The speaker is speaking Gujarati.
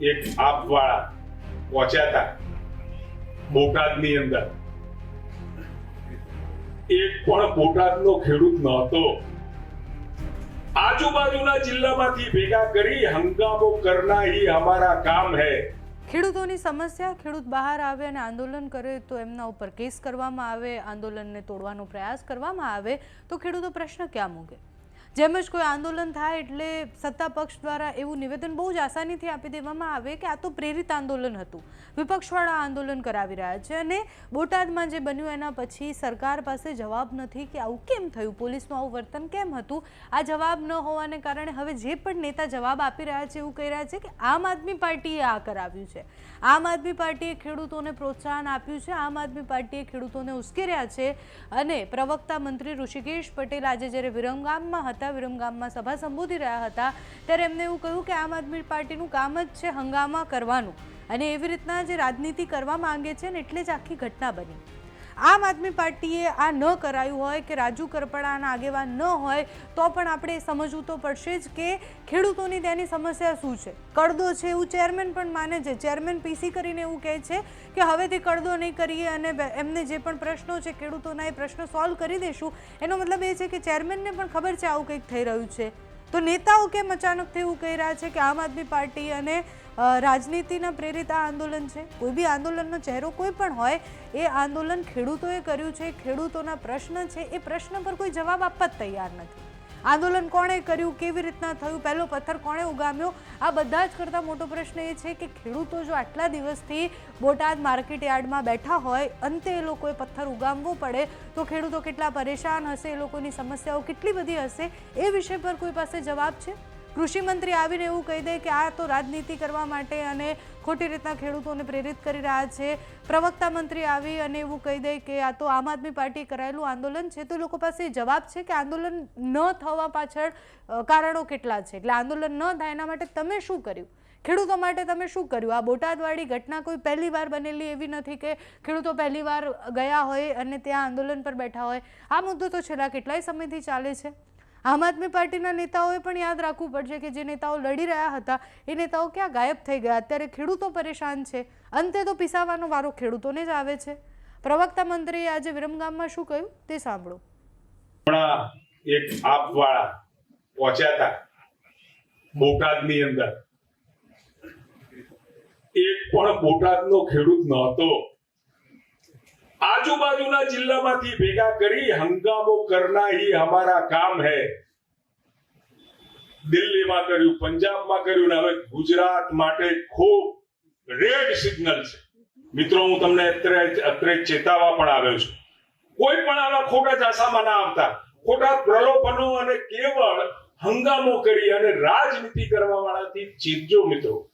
એક આપવાળા પહોંચ્યા હતા બોટાદની અંદર. એક પણ બોટાદનો ખેડૂત નહોતો. આજુબાજુના જિલ્લામાંથી ભેગા કરી હંગામો કરના હી અમારા કામ હૈ. ખેડૂતોની સમસ્યા, ખેડૂત બહાર આવે અને આંદોલન કરે તો એમના ઉપર કેસ કરવામાં આવે, આંદોલનને તોડવાનો પ્રયાસ કરવામાં આવે, તો ખેડૂતો પ્રશ્ન ક્યાં મૂકે? જેમ જ કોઈ આંદોલન થાય એટલે સત્તા પક્ષ દ્વારા એવું નિવેદન બહુ જ આસાનીથી આપી દેવામાં આવે કે આ તો પ્રેરિત આંદોલન હતું. વિપક્ષવાળા આંદોલન કરાવી રહ્યા છે અને બોટાદમાં જે બન્યું એના પછી સરકાર પાસે જવાબ નથી કે આવું કેમ થયું? પોલીસનું આવું વર્તન કેમ હતું? આ જવાબ ન હોવાને કારણે હવે જે પણ નેતા જવાબ આપી રહ્યા છે એવું કહી રહ્યા છે કે આમ આદમી પાર્ટીએ આ કરાવ્યું છે. આમ આદમી પાર્ટીએ ખેડૂતોને પ્રોત્સાહન આપ્યું છે, આમ આદમી પાર્ટીએ ખેડૂતોને ઉશ્કેર્યા છે અને પ્રવક્તા મંત્રી ઋષિકેશ પટેલ આજે જ્યારે વિરમગામમાં હતા વિરમગામમાં સભા સંબોધી રહ્યા હતા. ત્યારે એમને એવું કહ્યું કે આમ આદમી પાર્ટીનું કામ જ છે હંગામા કરવાનું. અને એવી રીતના જે રાજનીતિ કરવા માંગે છે ને એટલે જ આખી ઘટના બની. આમ આદમી પાર્ટીએ આ ન કરાયું હોય કે રાજુ કરપડાના આગેવાન ન હોય, તો પણ આપણે સમજવું તો પડશે જ કે ખેડૂતોની તેની સમસ્યા શું છે? કડદો છે એવું ચેરમેન પણ માને છે. ચેરમેન પીસી કરીને એવું કહે છે કે હવેથી કડદો નહીં કરીએ અને એમને જે પણ પ્રશ્નો છે, ખેડૂતોના એ પ્રશ્નો સોલ્વ કરી દઈશું એનો મતલબ એ છે કે ચેરમેનને પણ ખબર છે આવું કંઈક થઈ રહ્યું છે. તો નેતાઓ કેમ અચાનકથી એવું કહી રહ્યા છે કે આમ આદમી પાર્ટી અને રાજનીતિના પ્રેરિત આ આંદોલન છે. કોઈ બી આંદોલનનો ચહેરો કોઈ પણ હોય, એ આંદોલન ખેડૂતોએ કર્યું છે. ખેડૂતોના પ્રશ્ન છે. એ પ્રશ્ન પર કોઈ જવાબ આપવા જ તૈયાર નથી. આંદોલન કોણે કર્યું? કેવી રીતના થયું? પહેલો પથ્થર કોણે ઉગામ્યો? આ બધા જ કરતાં મોટો પ્રશ્ન એ છે કે ખેડૂતો જો આટલા દિવસથી બોટાદ માર્કેટ યાર્ડમાં બેઠા હોય, અંતે એ લોકોએ પથ્થર ઉગામવો પડે, તો ખેડૂતો કેટલા પરેશાન હશે? એ લોકોની સમસ્યાઓ કેટલી બધી હશે? એ વિષય પર કોઈ પાસે જવાબ છે? કૃષિ મંત્રી આવીને એવું કહી દે કે આ તો રાજનીતિ કરવા માટે અને ખોટી રીતના ખેડૂતોને પ્રેરિત કરી રહ્યા છે. પ્રવક્તા મંત્રી આવી અને એવું કહી દે કે આ તો આમ આદમી પાર્ટી કરાયેલું આંદોલન છે. તો લોકો પાસે જવાબ છે કે આંદોલન ન થવા પાછળ કારણો કેટલા છે? એટલે આંદોલન ન થાય એના માટે તમે શું કર્યું? ખેડૂતો માટે તમે શું કર્યું? આ બોટાદવાળી ઘટના કોઈ પહેલી વાર બનેલી એવી નથી કે ખેડૂતો પહેલીવાર ગયા હોય અને ત્યાં આંદોલન પર બેઠા હોય. આ મુદ્દો તો છેલ્લા કેટલાય સમયથી ચાલે છે. આમ આદમી પાર્ટીના નેતાઓએ પણ યાદ રાખવું પડશે કે જે નેતાઓ લડી રહ્યા હતા, એ નેતાઓ ક્યાં ગાયબ થઈ ગયા? અત્યારે ખેડૂતો પરેશાન છે. અંતે તો પીસાવાનો વારો ખેડૂતોને જ આવે છે. પ્રવક્તા મંત્રીએ આજે વિરમગામમાં શું કહ્યું? તે સાંભળો. હમણાં એક આપવાળા પહોંચ્યા હતા બોટાદની અંદર. એક પણ બોટાદનો ખેડૂત નહોતો. આજુબાજુના જિલ્લામાંથી ભેગા કરી હંગામો કરના હી અમારા કામ હે. દિલ્હીમાં કર્યું, પંજાબમાં કર્યું ને હવે ગુજરાત માટે ખૂબ રેડ સિગ્નલ છે. મિત્રો, હું તમને અત્રે અત્રે ચેતાવા પણ આવ્યો છું. કોઈ પણ આવા ખોટા ચાસામાં ના આવતા. ખોટા પ્રલોભનો અને કેવળ હંગામો કરી અને રાજનીતિ કરવા વાળાથી ચીજો મિત્રો.